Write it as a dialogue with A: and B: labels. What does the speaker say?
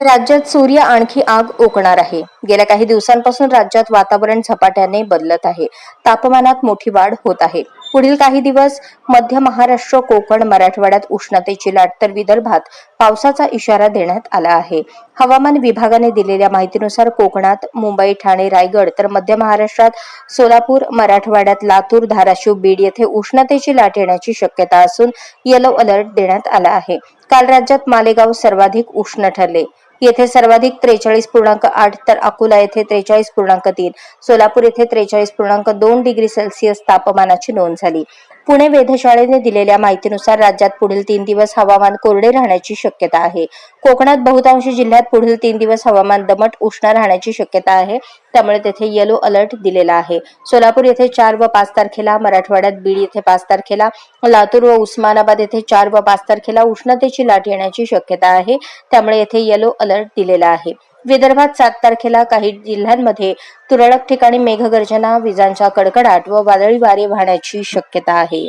A: राज्यात सूर्य आणखी आग ओकणार आहे. गेल्या काही दिवसांपासून राज्यात वातावरण झपाट्याने बदलत आहे. तापमानात मोठी वाढ होत आहे. पुढील काही दिवस मध्य महाराष्ट्र कोकण मराठवाड्यात उष्णतेची लाट तर विदर्भात पावसाचा इशारा देण्यात आला आहे. हवामान विभागाने दिलेल्या माहितीनुसार कोकणात मुंबई ठाणे रायगड तर मध्य महाराष्ट्रात सोलापूर मराठवाड्यात लातूर धाराशिव बीड येथे उष्णतेची लाट येण्याची शक्यता असून येलो अलर्ट देण्यात आला आहे. काल राज्यात मालेगाव सर्वाधिक उष्ण ठरले. येथे सर्वाधिक त्रेचाळीस पूर्णांक आठ तर अकोला येथे त्रेचाळीस पूर्णांक तीन सोलापूर येथे त्रेचाळीस पूर्णांक दोन डिग्री सेल्सिअस तापमानाची नोंद झाली. पुणे वेधशाळेने दिलेल्या माहितीनुसार राज्यात पुढील तीन दिवस हवामान कोरडे राहण्याची शक्यता आहे. कोकणात बहुतांश जिल्ह्यात पुढील तीन दिवस हवामान दमट उष्ण राहण्याची शक्यता आहे. त्यामुळे तेथे येलो अलर्ट दिलेला आहे. सोलापूर येथे चार व पाच तारखेला मराठवाड्यात बीड येथे पाच तारखेला लातूर व उस्मानाबाद येथे चार व पाच तारखेला उष्णतेची लाट येण्याची शक्यता आहे. त्यामुळे येथे येलो अलर्ट दिलेला आहे. विदर्भात सात तारखेला काही जिल्ह्यांमध्ये तुरळक ठिकाणी मेघगर्जना विजांचा कडकडाट व वादळी वारे वाहण्याची शक्यता आहे.